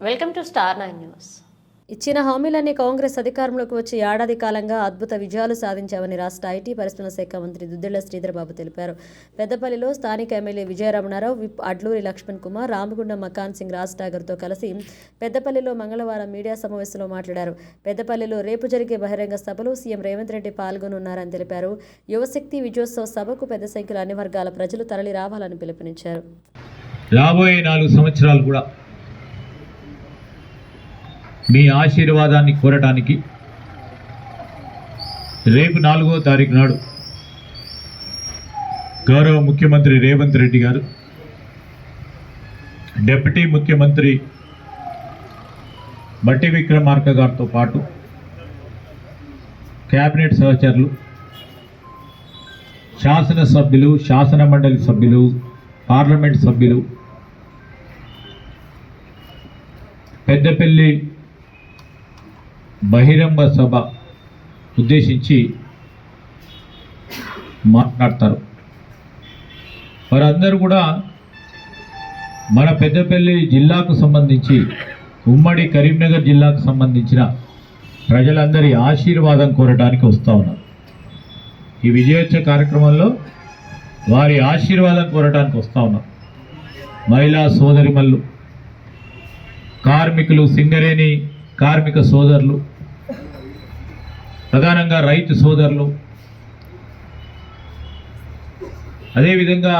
Welcome to star nine news. ఇచ్చిన హామీలన్నీ కాంగ్రెస్ అధికారంలోకి వచ్చి ఏడాది కాలంగా అద్భుత విజయాలు సాధించామని రాష్ట్ర ఐటీ పరిశ్రమల శాఖ మంత్రి దుద్దిళ్ళ శ్రీధర్బాబు తెలిపారు. పెద్దపల్లిలో స్థానిక ఎమ్మెల్యే విజయరమణారావు విప్ అడ్లూరి లక్ష్మణ్ కుమార్ రామగుండం మకాన్ సింగ్ రాజ్ ఠాగర్తో కలిసి పెద్దపల్లిలో మంగళవారం మీడియా సమావేశంలో మాట్లాడారు. పెద్దపల్లిలో రేపు జరిగే బహిరంగ సభలో సీఎం రేవంత్ రెడ్డి పాల్గొనున్నారని తెలిపారు. యువశక్తి విజయోత్సవ సభకు పెద్ద సంఖ్యలో అన్ని వర్గాల ప్రజలు తరలి రావాలని పిలుపునిచ్చారు. రాబోయే నాలుగు సంవత్సరాలు కూడా మీ ఆశీర్వాదాన్ని కోరటానికి రేపు నాలుగో తారీఖు నాడు గౌరవ ముఖ్యమంత్రి రేవంత్ రెడ్డి గారు డిప్యూటీ ముఖ్యమంత్రి బట్టి విక్రమార్క గారితో పాటు కేబినెట్ సహచరులు శాసనసభ్యులు శాసన మండలి సభ్యులు పార్లమెంట్ సభ్యులు పెద్దపల్లి బహిరంగ సభ ఉద్దేశించి మాట్లాడతారు. వారందరూ కూడా మన పెద్దపల్లి జిల్లాకు సంబంధించి ఉమ్మడి కరీంనగర్ జిల్లాకు సంబంధించిన ప్రజలందరి ఆశీర్వాదం కోరడానికి వస్తూ ఉన్నారు. ఈ విజయోత్సవ కార్యక్రమంలో వారి ఆశీర్వాదం కోరడానికి వస్తూ ఉన్నారు. మహిళా సోదరిమల్లు కార్మికులు సింగరేణి కార్మిక సోదరులు ప్రధానంగా రైతు సోదరులు. అదేవిధంగా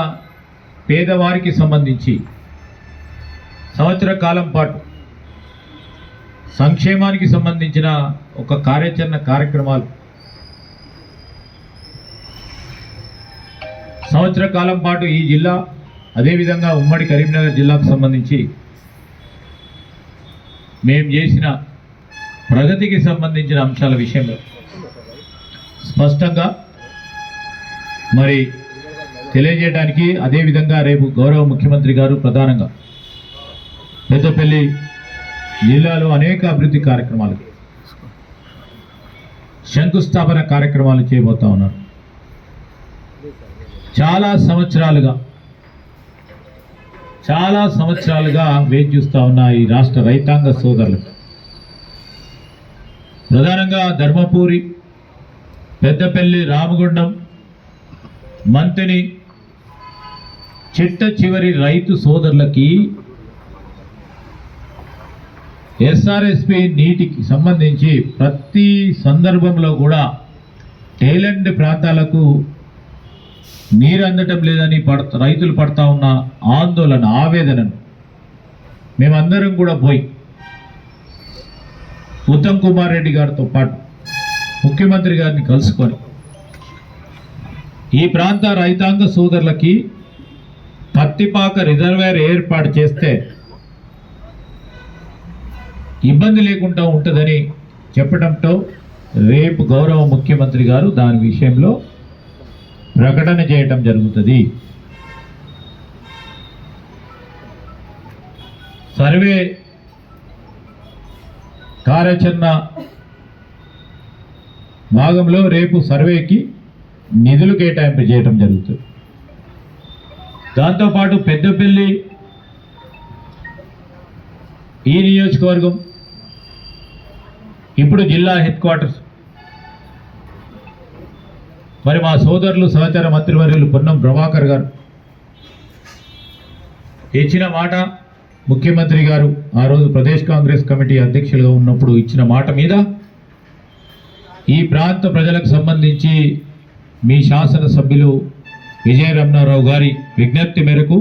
పేదవారికి సంబంధించి సంవత్సర కాలం పాటు సంక్షేమానికి సంబంధించిన ఒక కార్యాచరణ కార్యక్రమాలు. సంవత్సర కాలం పాటు ఈ జిల్లా అదేవిధంగా ఉమ్మడి కరీంనగర్ జిల్లాకు సంబంధించి మేము చేసిన ప్రగతికి సంబంధించిన అంశాల విషయంలో. స్పష్టంగా మరి తెలియజేయడానికి అదేవిధంగా రేపు గౌరవ ముఖ్యమంత్రి గారు ప్రధానంగా పెద్దపల్లి జిల్లాలో అనేక అభివృద్ధి కార్యక్రమాలు శంకుస్థాపన కార్యక్రమాలు చేయబోతా ఉన్నారు. చాలా సంవత్సరాలుగా చాలా సంవత్సరాలుగా వేచి చూస్తూ ఉన్న ఈ రాష్ట్ర రైతాంగ సోదరులకు ప్రధానంగా ధర్మపూరి పెద్దపల్లి రామగుండం మంతిని చిట్ట చివరి రైతు సోదరులకి ఎస్ఆర్ఎస్పి నీటికి సంబంధించి ప్రతి సందర్భంలో కూడా టేలెండ్ ప్రాంతాలకు నీరు అందటం లేదని పడత రైతులు పడతా ఉన్న ఆందోళన ఆవేదనను మేమందరం కూడా పోయి ఉత్తమ్ కుమార్ రెడ్డి గారితో పాటు ముఖ్యమంత్రి గారిని కలుసుకొని ఈ ప్రాంత రైతాంగ సోదరులకి పత్తిపాక రిజర్వేర్ ఏర్పాటు చేస్తే ఇబ్బంది లేకుండా ఉంటుందని చెప్పడంతో రేపు గౌరవ ముఖ్యమంత్రి గారు దాని విషయంలో ప్రకటన చేయటం జరుగుతుంది. సర్వే కార్యాచరణ భాగంలో రేపు సర్వేకి నిధులు కేటాయింపు చేయటం జరుగుతుంది. దాంతోపాటు పెద్దపల్లి ఈ నియోజకవర్గం ఇప్పుడు జిల్లా హెడ్ క్వార్టర్స్. మరి మా సోదరులు సహచర మంత్రివర్యులు పొన్నం ప్రభాకర్ గారు ఇచ్చిన మాట ముఖ్యమంత్రి గారు ఆ రోజు ప్రదేశ్ కాంగ్రెస్ కమిటీ అధ్యక్షులుగా ఉన్నప్పుడు ఇచ్చిన మాట మీద ఈ ప్రాంత ప్రజలకు సంబంధించి మీ శాసనసభ్యులు విజయ రమణారావు గారి విజ్ఞప్తి మేరకు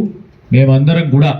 మేమందరం కూడా